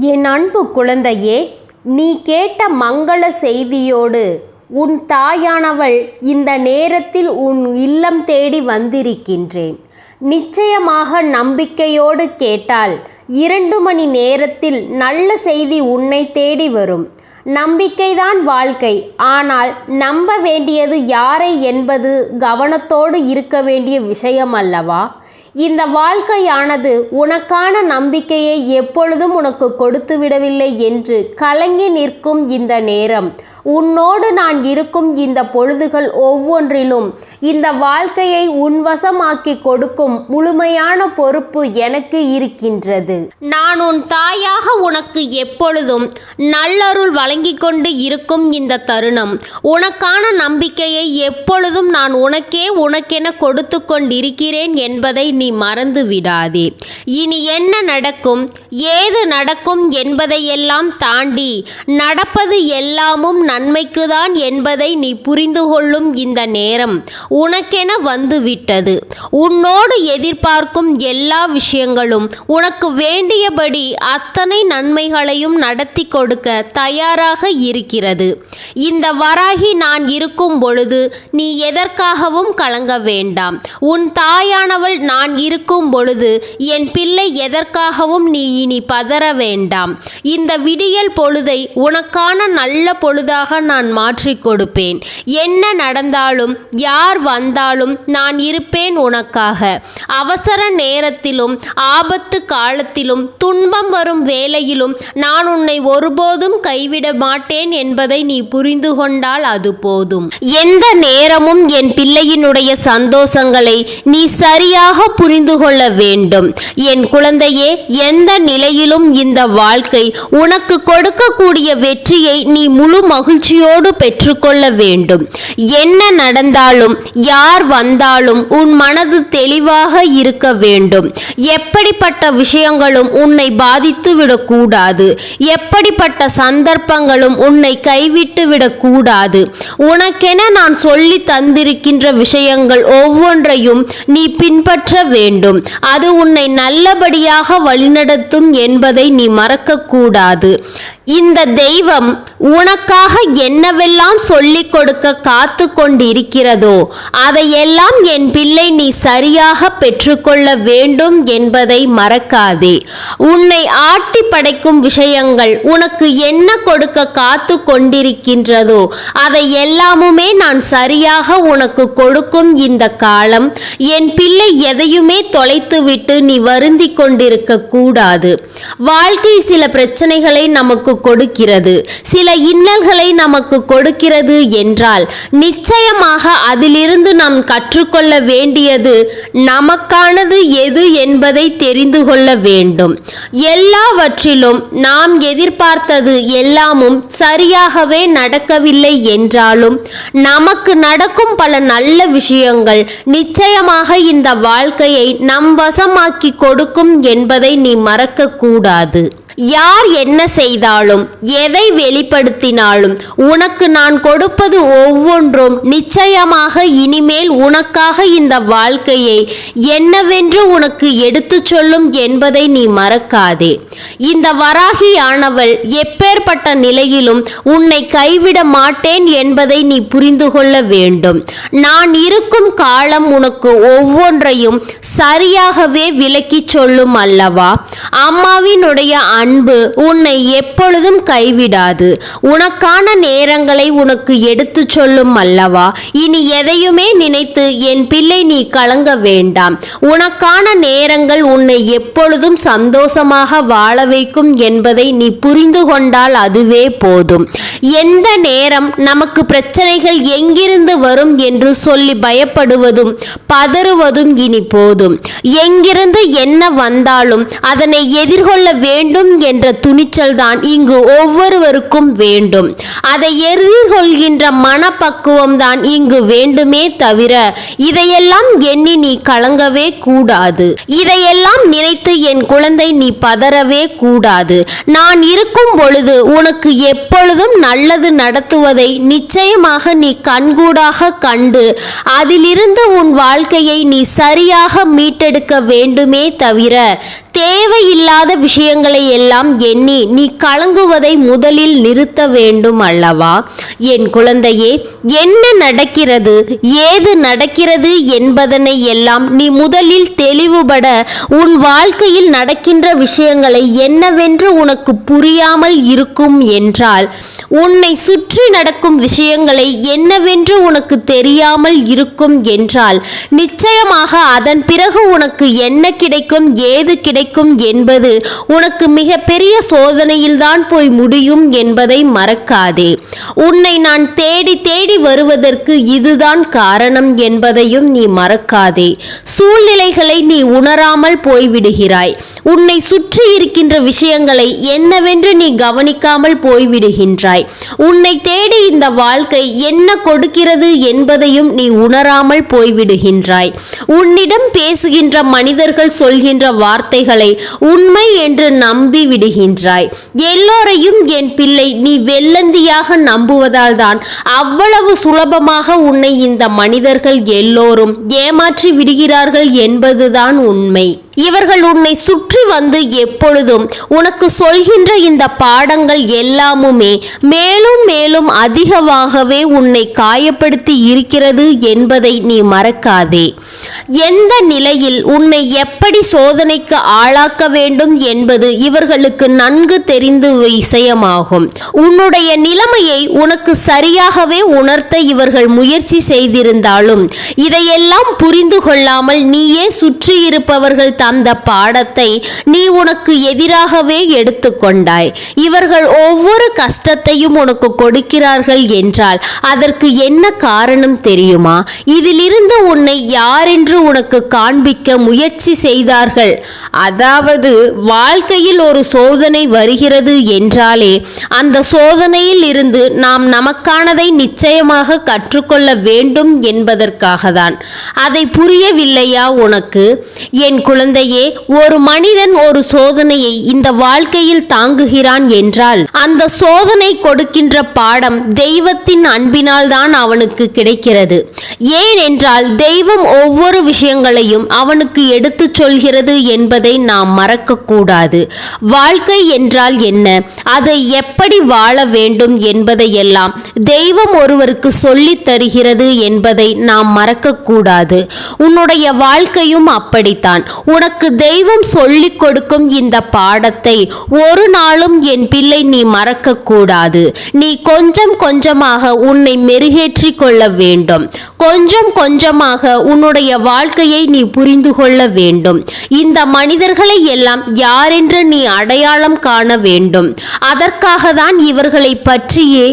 என் அன்பு குழந்தையே நீ கேட்ட மங்கள செய்தியோடு உன் தாயானவள் இந்த நேரத்தில் உன் இல்லம் தேடி வந்திருக்கின்றேன். நிச்சயமாக நம்பிக்கையோடு கேட்டால் இரண்டு மணி நேரத்தில் நல்ல செய்தி உன்னை தேடி வரும். நம்பிக்கைதான் வாழ்க்கை. ஆனால் நம்ப வேண்டியது யாரை என்பது கவனத்தோடு இருக்க வேண்டிய விஷயம் அல்லவா? இந்த வாழ்க்கையானது உனக்கான நம்பிக்கையை எப்பொழுதும் உனக்கு கொடுத்து விடவில்லை என்று கலங்கி நிற்கும் இந்த நேரம். உன்னோடு நான் இருக்கும் இந்த பொழுதுகள் ஒவ்வொன்றிலும் இந்த வாழ்க்கையை உன்வசமாக்கி கொடுக்கும் முழுமையான பொறுப்பு எனக்கு இருக்கின்றது. நான் உன் தாயாக உனக்கு எப்பொழுதும் நல்லருள் வழங்கி கொண்டு இருக்கும் இந்த தருணம். உனக்கான நம்பிக்கையை எப்பொழுதும் நான் உனக்கே உனக்கென கொடுத்து கொண்டிருக்கிறேன் என்பதை நீ மறந்து விடாதே. இனி என்ன நடக்கும்? ஏது நடக்கும் என்பதையெல்லாம் தாண்டி நடப்பது எல்லாமும் நன்மைக்குதான் என்பதை நீ புரிந்து கொள்ளும் இந்த நேரம் உனக்கென வந்துவிட்டது. உன்னோடு எதிர்பார்க்கும் எல்லா விஷயங்களும் உனக்கு வேண்டியபடி அத்தனை நன்மைகளையும் நடத்தி கொடுக்க தயாராக இருக்கிறது. இந்த வராகி நான் இருக்கும் பொழுது நீ எதற்காகவும் கலங்க வேண்டாம். உன் தாயானவள் நான் இருக்கும் பொழுது என் பிள்ளை எதற்காகவும் நீ இனி பதற வேண்டாம். இந்த விடியல் பொழுதை உனக்கான நல்ல பொழுதாக நான் மாற்றி கொடுப்பேன். என்ன நடந்தாலும் யார் வந்தாலும் நான் இருப்பேன் உனக்காக. அவசர நேரத்திலும் ஆபத்து காலத்திலும் துன்பம் வரும் வேளையிலும் நான் உன்னை ஒருபோதும் கைவிட மாட்டேன் என்பதை நீ புரிந்து கொண்டால் அது போதும். எந்த நேரமும் என் பிள்ளையினுடைய சந்தோஷங்களை நீ சரியாக புரிந்து கொள்ள வேண்டும். என் குழந்தையே எந்த நிலையிலும் இந்த வாழ்க்கை உனக்கு கொடுக்கக்கூடிய வெற்றியை நீ முழு மகிழ்ச்சியோடு பெற்றுக்கொள்ள வேண்டும். என்ன நடந்தாலும் யார் வந்தாலும் உன் மனது தெளிவாக இருக்க வேண்டும். எப்படிப்பட்ட விஷயங்களும் உன்னை பாதித்து விடக்கூடாது. எப்படிப்பட்ட சந்தர்ப்பங்களும் உன்னை கைவிட்டு விடக்கூடாது. உனக்கென நான் சொல்லி தந்திருக்கின்ற விஷயங்கள் ஒவ்வொன்றையும் நீ பின்பற்ற வேண்டும். அது உன்னை நல்லபடியாக வழிநடத்தும் என்பதை நீ மறக்கக்கூடாது. இந்த தெய்வம் உனக்காக என்னவெல்லாம் சொல்லிக் கொடுக்க காத்து கொண்டிருக்கிறதோ அதையெல்லாம் என் பிள்ளை நீ சரியாக பெற்றுக்கொள்ள வேண்டும் என்பதை மறக்காதே. உன்னை ஆட்டி படைக்கும் விஷயங்கள் உனக்கு என்ன கொடுக்க காத்து கொண்டிருக்கின்றதோ அதை எல்லாமுமே நான் சரியாக உனக்கு கொடுக்கும் இந்த காலம் என் பிள்ளை எதையுமே தொலைத்துவிட்டு நீ வருந்தி கொண்டிருக்க கூடாது. வாழ்க்கை சில பிரச்சனைகளை நமக்கு கொடுக்கிறது. சில இன்னல்களை நமக்கு கொடுக்கிறது என்றால் நிச்சயமாக அதிலிருந்து நாம் கற்றுக்கொள்ள வேண்டியது நமக்கானது எது என்பதை தெரிந்து கொள்ள வேண்டும். எல்லாவற்றிலும் நாம் எதிர்பார்த்தது எல்லாமும் சரியாகவே நடக்கவில்லை என்றாலும் நமக்கு நடக்கும் பல நல்ல விஷயங்கள் நிச்சயமாக இந்த வாழ்க்கையை நம் வசமாக்கி கொடுக்கும் என்பதை நீ மறக்கக்கூடாது. யார் என்ன செய்தாலும் எதை வெளிப்படுத்தினாலும் உனக்கு நான் கொடுப்பது ஒவ்வொன்றும் நிச்சயமாக இனிமேல் உனக்காக இந்த வாழ்க்கையை என்னவென்று உனக்கு எடுத்துச் சொல்லும் என்பதை நீ மறக்காதே. இந்த வராகியானவள் எப்பேற்பட்ட நிலையிலும் உன்னை கைவிட மாட்டேன் என்பதை நீ புரிந்து கொள்ள வேண்டும். நான் இருக்கும் காலம் உனக்கு ஒவ்வொன்றையும் சரியாகவே விளக்கிச் சொல்லும் அல்லவா? அம்மாவினுடைய அன்பு உன்னை எப்பொழுதும் கைவிடாது. உனக்கான நேரங்களை உனக்கு எடுத்து சொல்லும் அல்லவா? இனி எதையுமே நினைத்து என் பிள்ளை நீ கலங்க வேண்டாம். உனக்கான நேரங்கள் உன்னை எப்பொழுதும் சந்தோஷமாக வாழ வைக்கும் என்பதை நீ புரிந்து கொண்டால் அதுவே போதும். எந்த நேரம் நமக்கு பிரச்சனைகள் எங்கிருந்து வரும் என்று சொல்லி பயப்படுவதும் பதறுவதும் இனி போதும். எங்கிருந்து என்ன வந்தாலும் அதனை எதிர்கொள்ள வேண்டும் என்ற துணிச்சல் தான் இங்கு ஒவ்வொருவருக்கும் வேண்டும். அதை எதிர்கொள்கின்ற மனப்பக்குவம் தான் இங்கு வேண்டுமே தவிர இதையெல்லாம் எண்ணி நீ கலங்கவே கூடாது. இதையெல்லாம் நினைத்து என் குழந்தை நீ பதறவே கூடாது. நான் இருக்கும் பொழுது உனக்கு எப்பொழுதும் நல்லது நடத்துவதை நிச்சயமாக நீ கண்கூடாக கண்டு அதிலிருந்து உன் வாழ்க்கையை நீ சரியாக மீட்டெடுக்க வேண்டுமே தவிர தேவையில்லாத விஷயங்களை எல்லாம் எண்ணி நீ கலங்குவதை முதலில் நிறுத்த வேண்டும் அல்லவா? என் குழந்தையே என்ன நடக்கிறது? ஏது நடக்கிறது என்பதனை எல்லாம் நீ முதலில் தெளிவுபட உன் வாழ்க்கையில் நடக்கின்ற விஷயங்களை என்னவென்று உனக்கு புரியாமல் இருக்கும் என்றால் உன்னை சுற்றி நடக்கும் விஷயங்களை என்னவென்று உனக்கு தெரியாமல் இருக்கும் என்றால் நிச்சயமாக அதன் பிறகு உனக்கு என்ன கிடைக்கும் ஏது கிடைக்கும் என்பது உனக்கு மிகப்பெரிய சோதனையில்தான் போய் முடியும் என்பதை மறக்காதே. உன்னை நான் தேடி தேடி வருவதற்கு இதுதான் காரணம் என்பதையும் நீ மறக்காதே. சூழ்நிலைகளை நீ உணராமல் போய்விடுகிறாய். உன்னை சுற்றி இருக்கின்ற விஷயங்களை என்னவென்று நீ கவனிக்காமல் போய்விடுகின்றாய். உன்னை தேடி இந்த வாழ்க்கை என்ன கொடுக்கிறது என்பதையும் நீ உணராமல் போய்விடுகின்றாய். உன்னிடம் பேசுகின்ற மனிதர்கள் சொல்கின்ற வார்த்தைகளை உண்மை என்று நம்பி விடுகின்றாய். எல்லோரையும் என் பிள்ளை நீ வெள்ளந்தியாக நம்புவதால் தான் அவ்வளவு சுலபமாக உன்னை இந்த மனிதர்கள் எல்லோரும் ஏமாற்றி விடுகிறார்கள் என்பதுதான் உண்மை. இவர்கள் உன்னை சுற்றி வந்து எப்பொழுதும் உனக்கு சொல்கின்ற இந்த பாடங்கள் எல்லாமுமே மேலும் மேலும் அதிகமாகவே உன்னை காயப்படுத்தி இருக்கிறது என்பதை நீ மறக்காதே. எந்த நிலையில் உன்னை எப்படி சோதனைக்கு ஆளாக்க வேண்டும் என்பது இவர்களுக்கு நன்கு தெரிந்த விஷயமாகும். உன்னுடைய நிலைமையை உனக்கு சரியாகவே உணர்த்த இவர்கள் முயற்சி செய்திருந்தாலும் இதையெல்லாம் புரிந்து கொள்ளாமல் நீயே சுற்றி இருப்பவர்கள் அந்த பாடத்தை நீ உனக்கு எதிராகவே எடுத்துக்கொண்டாய். இவர்கள் ஒவ்வொரு கஷ்டத்தையும் உனக்கு கொடுக்கிறார்கள் என்றால் அதற்கு என்ன காரணம் தெரியுமா? இதிலிருந்து உன்னை யாரென்று உனக்கு காண்பிக்க முயற்சி செய்தார்கள்? அதாவது வாழ்க்கையில் ஒரு சோதனை வருகிறது என்றாலே அந்த சோதனையில் இருந்து நாம் நமக்கானதை நிச்சயமாக கற்றுக்கொள்ள வேண்டும் என்பதற்காக தான் அதை புரியவில்லையா உனக்கு? என் குழந்தை தந்தையே ஒரு மனிதன் ஒரு சோதனையை இந்த வாழ்க்கையில் தாங்குகிறான் என்றால் அந்த சோதனை கொடுக்கின்ற பாடம் தெய்வத்தின் அன்பினால் தான் அவனுக்கு கிடைக்கிறது. ஏனென்றால் தெய்வம் ஒவ்வொரு விஷயங்களையும் அவனுக்கு எடுத்துச் சொல்கிறது என்பதை நாம் மறக்கக்கூடாது. வாழ்க்கை என்றால் என்ன? அதை எப்படி வாழ வேண்டும் என்பதையெல்லாம் தெய்வம் ஒருவருக்கு சொல்லித் தருகிறது என்பதை நாம் மறக்கக்கூடாது. உன்னுடைய வாழ்க்கையும் அப்படித்தான். உனக்கு தெய்வம் சொல்லிக் கொடுக்கும் இந்த பாடத்தை ஒரு நாளும் என் பிள்ளை நீ மறக்கக்கூடாது நீ கொஞ்சம் கொஞ்சமாக உன்னை மெருகேற்றி கொள்ள வேண்டும். கொஞ்சம் கொஞ்சமாக உன்னுடைய வாழ்க்கையை நீ புரிந்து கொள்ள வேண்டும். இந்த மனிதர்களை எல்லாம் யாரென்று நீ அடையாளம் காண வேண்டும். அதற்காக தான் இவர்களை பற்றியே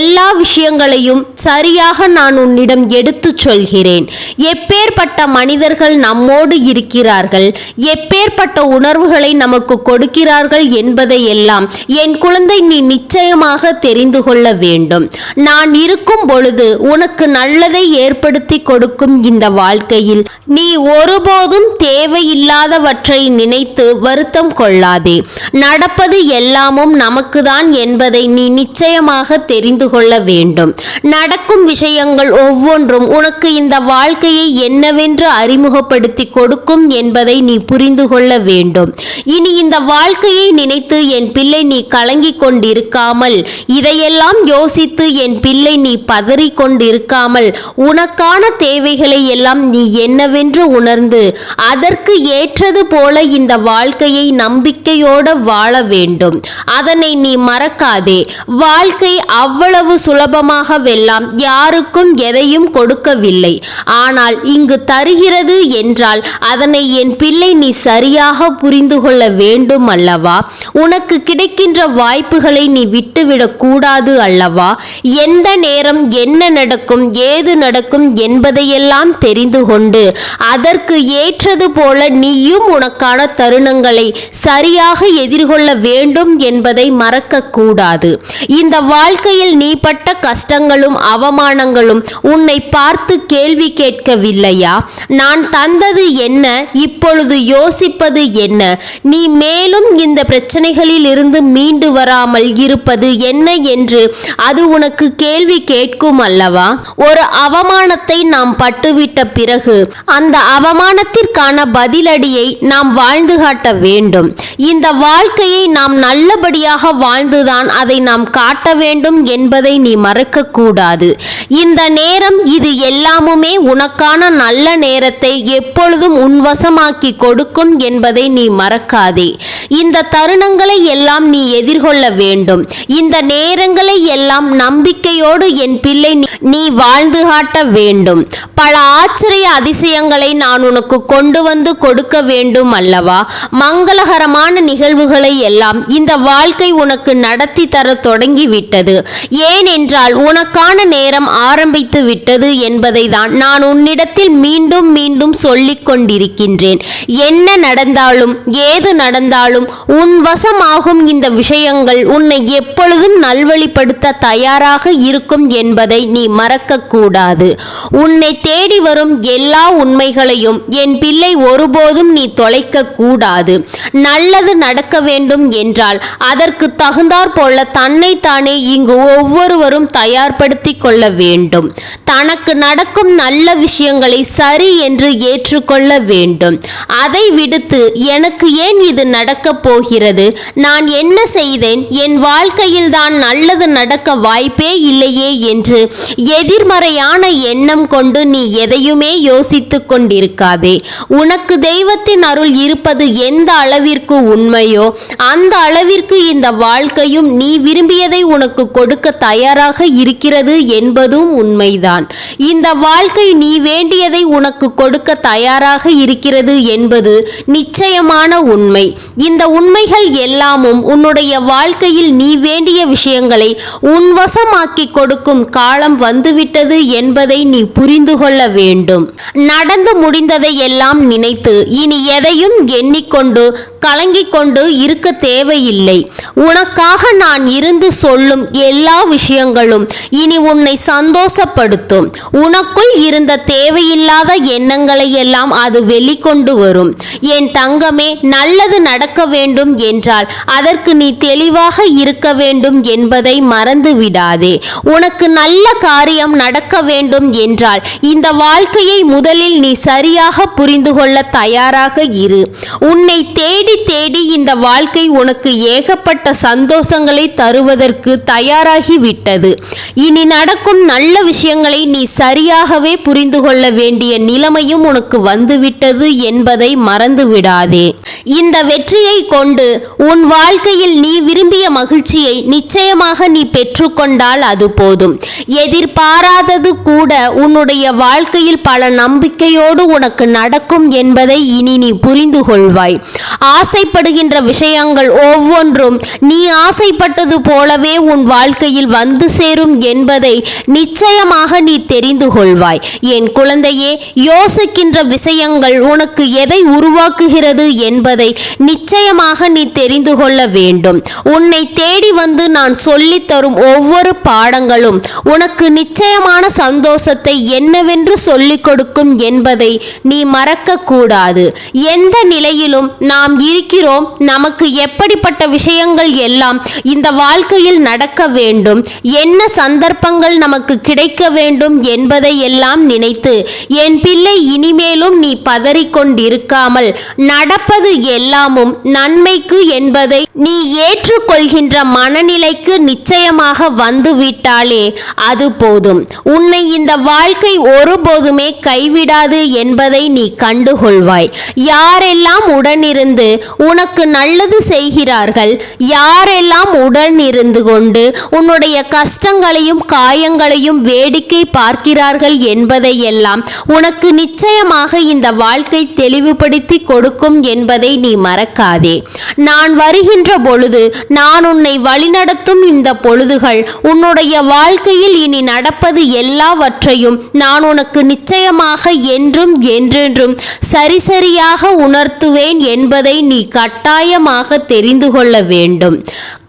எல்லா விஷயங்களையும் சரியாக நான் உன்னிடம் எடுத்துச் சொல்கிறேன். எப்பேற்பட்ட மனிதர்கள் நம்மோடு இருக்கிறார்கள். எப்பேற்பட்ட உணர்வுகளை நமக்கு கொடுக்கிறார்கள் என்பதை எல்லாம் என் குழந்தை நீ நிச்சயமாக தெரிந்து கொள்ள வேண்டும். நான் இருக்கும் பொழுது உனக்கு நல்லதை ஏற்படுத்தி கொடுக்கும் இந்த வாழ்க்கையில் நீ ஒருபோதும் தேவையில்லாதவற்றை நினைத்து வருத்தம் கொள்ளாதே. நடப்பது எல்லாமும் நமக்குதான் என்பதை நீ நிச்சயமாக தெரிந்து கொள்ள வேண்டும். நடக்கும் விஷயங்கள் ஒவ்வொன்றும் உனக்கு இந்த வாழ்க்கையை என்னவென்று அறிமுகப்படுத்தி கொடுக்கும் என்பதை நீ புரிந்து கொள்ள வேண்டும். இனி இந்த வாழ்க்கையை நினைத்து என் பிள்ளை நீ கலங்கி கொண்டிருக்காமல் இதையெல்லாம் யோசித்து என் பிள்ளை நீ பதறி கொண்டிருக்காமல் உனக்கான தேவைகளை எல்லாம் நீ என்னவென்று உணர்ந்து அதற்கு ஏற்றது போல இந்த வாழ்க்கையை நம்பிக்கையோடு வாழ வேண்டும். அதனை நீ மறக்காதே. வாழ்க்கை அவ்வளவு சுலபமாகவெல்லாம் யாருக்கும் எதையும் கொடுக்கவில்லை. ஆனால் இங்கு தருகிறது என்றால் அதனை என் பிள்ளை நீ சரியாக புரிந்து கொள்ள வேண்டும் அல்லவா? உனக்கு கிடைக்கின்ற வாய்ப்புகளை நீ விட்டுவிடக் கூடாது அல்லவா? எந்த நேரம் என்ன நடக்கும் ஏது நடக்கும் என்பதையெல்லாம் தெரிந்து கொண்டு அதற்கு ஏற்றது போல நீயும் உனக்கான தருணங்களை சரியாக எதிர்கொள்ள வேண்டும் என்பதை மறக்கக்கூடாது இந்த வாழ்க்கையில் நீ பட்ட கஷ்டங்களும் அவமானங்களும் உன்னை பார்த்து கேள்வி கேட்கவில்லையா? நான் தந்தது என்ன? இப்பொழுது இப்பொழுது யோசிப்பது என்ன? நீ மேலும் இந்த பிரச்சனைகளில் இருந்து மீண்டு வராமல் இருப்பது என்ன என்று அது உனக்கு கேள்வி கேட்கும் அல்லவா? ஒரு அவமானத்தை நாம் பட்டுவிட்ட பிறகு அந்த அவமானத்திற்கான பதிலடியை நாம் வாழ்ந்து காட்ட வேண்டும். இந்த வாழ்க்கையை நாம் நல்லபடியாக வாழ்ந்துதான் அதை நாம் காட்ட வேண்டும் என்பதை நீ மறக்க கூடாது. இந்த நேரம் இது எல்லாமுமே உனக்கான நல்ல நேரத்தை எப்பொழுதும் உன்வசமாக்கி கொடுக்கும் என்பதை நீ மறக்காதே. இந்த தருணங்களை எல்லாம் நீ எதிர்கொள்ள வேண்டும். இந்த நேரங்களை எல்லாம் நம்பிக்கையோடு என் பிள்ளை நீ- நீ வாழ்ந்து காட்ட வேண்டும். பல ஆச்சரிய அதிசயங்களை நான் உனக்கு கொண்டு வந்து கொடுக்க வேண்டும் அல்லவா? மங்களகரமான நிகழ்வுகளை எல்லாம் இந்த வாழ்க்கை உனக்கு நடத்தி தர தொடங்கிவிட்டது. ஏனென்றால் உனக்கான நேரம் ஆரம்பித்து விட்டது என்பதை தான் நான் உன்னிடத்தில் மீண்டும் மீண்டும் சொல்லிக் கொண்டிருக்கின்றேன் என்ன நடந்தாலும் ஏது நடந்தாலும் உன் வசமாகும் இந்த விஷயங்கள் உன்னை எப்பொழுதும் நல்வழிப்படுத்த தயாராக இருக்கும் என்பதை நீ மறக்கக்கூடாது. உன்னை தேடி வரும் எல்லா உண்மைகளையும் என் பிள்ளை ஒருபோதும் நீ தொலைக்க கூடாது நல்லது நடக்க வேண்டும் என்றால் அதற்கு தகுந்தாற் போல தன்னைத்தானே இங்கு ஒவ்வொருவரும் தயார்படுத்திக் கொள்ள வேண்டும். தனக்கு நடக்கும் நல்ல விஷயங்களை சரி என்று ஏற்றுக்கொள்ள வேண்டும். அதை விடுத்து எனக்கு ஏன் இது நடக்கப் போகிறது? நான் என்ன செய்தேன்? என் வாழ்க்கையில் தான் நல்லது நடக்க வாய்ப்பே இல்லையே என்று எதிர்மறையான எண்ணம் கொண்டு நீ எதையுமே யோசித்துக் கொண்டிருக்காதே. உனக்கு தெய்வத்தின் அருள் இருப்பது எந்த அளவிற்கு உண்மையோ அந்த அளவிற்கு இந்த வாழ்க்கையும் நீ விரும்பியதை உனக்கு கொடுக்க தயாராக இருக்கிறது என்பதும் உண்மைதான். இந்த வாழ்க்கை நீ வேண்டியதை உனக்கு கொடுக்க தயாராக இருக்கிறது என்பது நிச்சயமான உண்மை. இந்த உண்மைகள் எல்லாமும் உன்னுடைய வாழ்க்கையில் நீ வேண்டிய விஷயங்களை உன்வசமாக்கி கொடுக்கும் காலம் வந்துவிட்டது என்பதை நீ புரிந்து கொள்ள வேண்டும். நடந்து முடிந்ததை எல்லாம் நினைத்து இனி எதையும் எண்ணிக்கொண்டு கலங்கிக் கொண்டு இருக்க தேவையில்லை. உனக்காக நான் இருந்து சொல்லும் எல்லா விஷயங்களும் இனி உன்னை சந்தோஷப்படுத்தும். உனக்குள் இருந்த தேவையில்லாத எண்ணங்களை எல்லாம் அது வெளிக்கொண்டு வரும். என் தங்கமே நல்லது நடக்க வேண்டும் என்றால் அதற்கு நீ தெளிவாக இருக்க வேண்டும் என்பதை மறந்து விடாதே. உனக்கு நல்ல காரியம் நடக்க வேண்டும் என்றால் இந்த வாழ்க்கையை முதலில் நீ சரியாக புரிந்து கொள்ள தயாராக இரு. உன்னை தேடி தேடி இந்த வாழ்க்கை உனக்கு ஏகப்பட்ட சந்தோஷங்களை தருவதற்கு தயாராகிவிட்டது இனி நடக்கும் நல்ல விஷயங்களை நீ சரியாகவே புரிந்து கொள்ள வேண்டிய நிலைமையும் உனக்கு வந்துவிட்டது என்று மறந்து விடாதே இந்த வெற்றியை கொண்டு உன் வாழ்க்கையில் நீ விரும்பிய மகிழ்ச்சியை நிச்சயமாக நீ பெற்றுக்கொண்டால் அது போதும். எதிர்பாராதது கூட உன்னுடைய வாழ்க்கையில் பல நம்பிக்கையோடு உனக்கு நடக்கும் என்பதை இனி நீ புரிந்து கொள்வாய் ஆசைப்படுகின்ற விஷயங்கள் ஒவ்வொன்றும் நீ ஆசைப்பட்டது போலவே உன் வாழ்க்கையில் வந்து சேரும் என்பதை நிச்சயமாக நீ தெரிந்து கொள்வாய் என் குழந்தையே யோசிக்கின்ற விஷயங்கள் உனக்கு எதை உருவாக்குகிறது என்பதை நிச்சயமாக நீ தெரிந்து கொள்ள வேண்டும். உன்னை தேடி வந்து நான் சொல்லித்தரும் ஒவ்வொரு பாடங்களும் உனக்கு நிச்சயமான சந்தோஷத்தை என்னவென்று சொல்லிக் கொடுக்கும் என்பதை நீ மறக்கக்கூடாது. எந்த நிலையிலும் நாம் இருக்கிறோம். நமக்கு எப்படிப்பட்ட விஷயங்கள் எல்லாம் இந்த வாழ்க்கையில் நடக்க வேண்டும். என்ன சந்தர்ப்பங்கள் நமக்கு கிடைக்க வேண்டும் என்பதை எல்லாம் நினைத்து என் பிள்ளை இனிமேலும் நீ இருக்காமல் நடப்பது எல்லாமும் நன்மைக்கு என்பதை நீ ஏற்றுக்கொள்கின்ற மனநிலைக்கு நிச்சயமாக வந்துவிட்டாலே அது போதும். உன்னை இந்த வாழ்க்கை ஒருபோதுமே கைவிடாது என்பதை நீ கண்டுகொள்வாய். யாரெல்லாம் உடனிருந்து உனக்கு நல்லது செய்கிறார்கள் யாரெல்லாம் உடனிருந்து கொண்டு உன்னுடைய கஷ்டங்களையும் காயங்களையும் வேடிக்கை பார்க்கிறார்கள் என்பதையெல்லாம் உனக்கு நிச்சயமாக இந்த வாழ்க்கை தெளிவுபடுத்தி கொடுக்கும் என்பதை நீ மறக்காதே. நான் வருகின்ற பொழுது நான் உன்னை வழிநடத்தும் இந்த பொழுதுகள் உன்னுடைய வாழ்க்கையில் இனி நடப்பது எல்லாவற்றையும் நான் உனக்கு நிச்சயமாக என்றும் என்றென்றும் சரிசரியாக உணர்த்துவேன் என்பதை நீ கட்டாயமாக தெரிந்து கொள்ள வேண்டும்.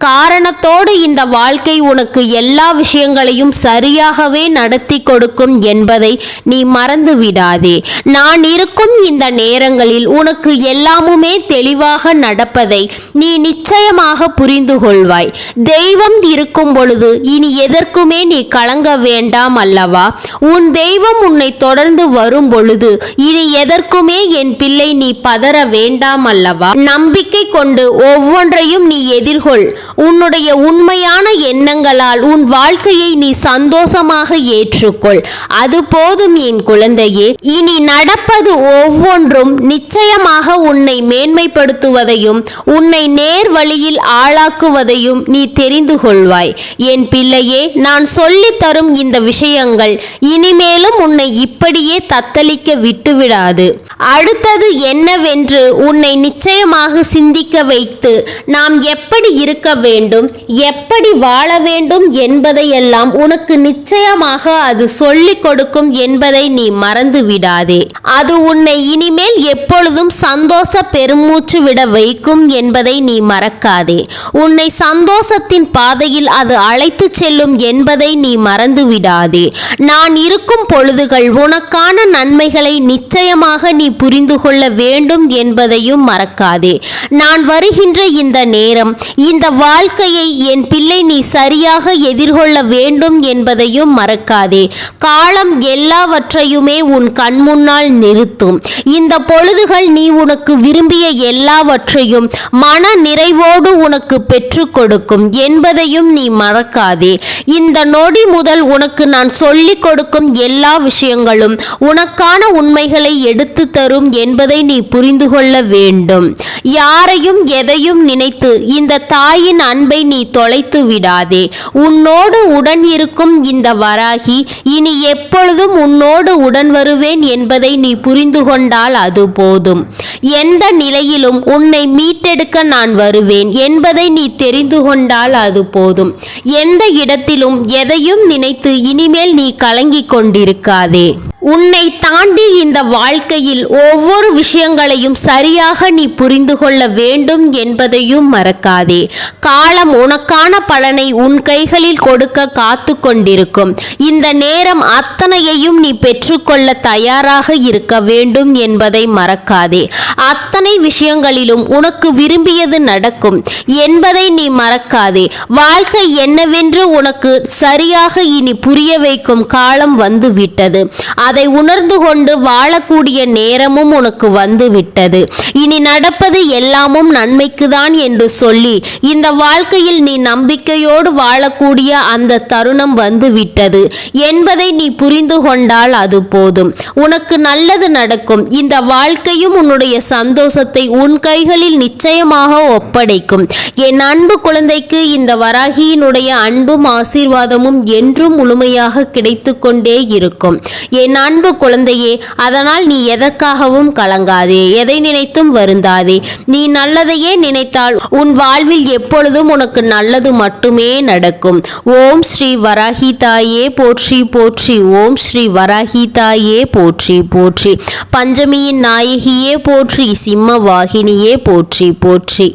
காரணத்தோடு இந்த வாழ்க்கை உனக்கு எல்லா விஷயங்களையும் சரியாகவே நடத்தி கொடுக்கும் என்பதை நீ மறந்து விடாதே நான் இருக்கும் இந்த நேரங்களில் உனக்கு எல்லாமுமே தெளிவாக நடப்பதை நீ நிச்சயமாக புரிந்து கொள்வாய். தெய்வம் இருக்கும் பொழுது இனி எதற்குமே நீ கலங்க வேண்டாம் அல்லவா? உன் தெய்வம் உன்னை தொடர்ந்து வரும் பொழுது இனி எதற்குமே என் பிள்ளை நீ பதற வேண்டாம் அல்லவா? நம்பிக்கை கொண்டு ஒவ்வொன்றையும் நீ எதிர்கொள். உன்னுடைய உண்மையான எண்ணங்களால் உன் வாழ்க்கையை நீ சந்தோஷமாக ஏற்றுக்கொள். அது போதும் என் குழந்தையே. இனி நடப்பது ஒவ்வொன்றும் நிச்சயமாக உன்னை மேன்மைப்படுத்துவதையும் உன்னை நேர் வழியில் ஆளாக்குவதையும் நீ தெரிந்து கொள்வாய். என் பிள்ளையே நான் சொல்லித் தரும் இந்த விஷயங்கள் இனிமேலும் உன்னை இப்படியே தத்தளிக்க விட்டுவிடாது. அடுத்தது என்னவென்று உன்னை நிச்சயமாக சிந்திக்க வைத்து நாம் எப்படி இருக்க வேண்டும் எப்படி வாழ வேண்டும் என்பதையெல்லாம் உனக்கு நிச்சயமாக அது சொல்லிக் கொடுக்கும் என்பதை நீ மறந்து விடாதே அது உன்னை இனிமேல் எப்பொழுதும் சந்தோஷ பெருமூச்சு விட வைக்கும் என்பதை நீ மறக்காதே. உன்னை சந்தோஷத்தின் பாதையில் அது அழைத்துச் செல்லும் என்பதை நீ மறந்து விடாதே நான் இருக்கும் பொழுதுகள் உனக்கான நன்மைகளை நிச்சயமாக நீ புரிந்து கொள்ள வேண்டும் என்பதையும் மறக்காதே. நான் வருகின்ற இந்த நேரம் இந்த வாழ்க்கையை என் பிள்ளை நீ சரியாக எதிர்கொள்ள வேண்டும் என்பதையும் மறக்காதே. காலம் எல்லாவற்றையுமே உன் கண்முன்னால் நிறுத்தும். இந்த பொழுதுகள் நீ உனக்கு விரும்பிய எல்லாவற்றையும் மன நிறைவோடு உனக்கு பெற்றுக் கொடுக்கும் என்பதையும் நீ மறக்காதே. இந்த நொடி முதல் உனக்கு நான் சொல்லிக் கொடுக்கும் எல்லா விஷயங்களும் உனக்கான உண்மைகளை எடுத்து தரும் என்பதை நீ புரிந்து கொள்ள வேண்டும். யாரையும் எதையும் நினைத்து இந்த தாயின் அன்பை நீ தொலைத்து விடாதே. உன்னோடு உடன் இருக்கும் இந்த வராகி இனி எப்பொழுதும் உன்னோடு உடன் வருவேன் என்பதை நீ புரிந்து கொண்டால் அது போதும். எந்த நிலையிலும் உன்னை மீட்டெடுக்க நான் வருவேன் என்பதை நீ தெரிந்து கொண்டால் அது போதும். எந்த இடத்திலும் எதையும் நினைத்து இனிமேல் நீ கலங்கிக் கொண்டிருக்காதே. உன்னை தாண்டி இந்த வாழ்க்கையில் ஒவ்வொரு விஷயங்களையும் சரியாக நீ புரிந்து கொள்ள வேண்டும் என்பதையும் மறக்காதே. காலம் உனக்கான பலனை உன் கைகளில் கொடுக்க காத்து கொண்டிருக்கும். இந்த நேரம் அத்தனையையும் நீ பெற்றுக்கொள்ள தயாராக இருக்க வேண்டும் என்பதை மறக்காதே. அத்தனை விஷயங்களிலும் உனக்கு விரும்பியது நடக்கும். என்பதை நீ மறக்காதே. வாழ்க்கை என்னவென்று உனக்கு சரியாக இனி புரிய வைக்கும் காலம் வந்து விட்டது அதை உணர்ந்து கொண்டு வாழக்கூடிய நேரமும் உனக்கு வந்துவிட்டது. இனி நடப்பது எல்லாமும் நன்மைக்குதான் என்று சொல்லி இந்த வாழ்க்கையில் நீ நம்பிக்கையோடு வாழக்கூடிய அந்த தருணம் வந்துவிட்டது. என்பதை நீ புரிந்து கொண்டால் அது போதும். உனக்கு நல்லது நடக்கும். இந்த வாழ்க்கையும் உன்னுடைய சந்தோஷத்தை உன் கைகளில் நிச்சயமாக ஒப்படைக்கும். என் அன்பு குழந்தைக்கு இந்த வராகியினுடைய அன்பும் ஆசீர்வாதமும் என்றும் முழுமையாக கிடைத்து கொண்டே இருக்கும். என் அன்பு குழந்தையே அதனால் நீ எதற்காகவும் கலங்காதே எதை நினைத்தும் வருந்தாதே. நீ நல்லதையே நினைத்தால் உன் வாழ்வில் எப்பொழுதும் உனக்கு நல்லது மட்டுமே நடக்கும். ஓம் ஸ்ரீ வராகி தாயே போற்றி போற்றி. ஓம் ஸ்ரீ வராகி தாயே போற்றி போற்றி. பஞ்சமியின் நாயகியே போற்றி சிம்ம வாகினியே போற்றி போற்றி.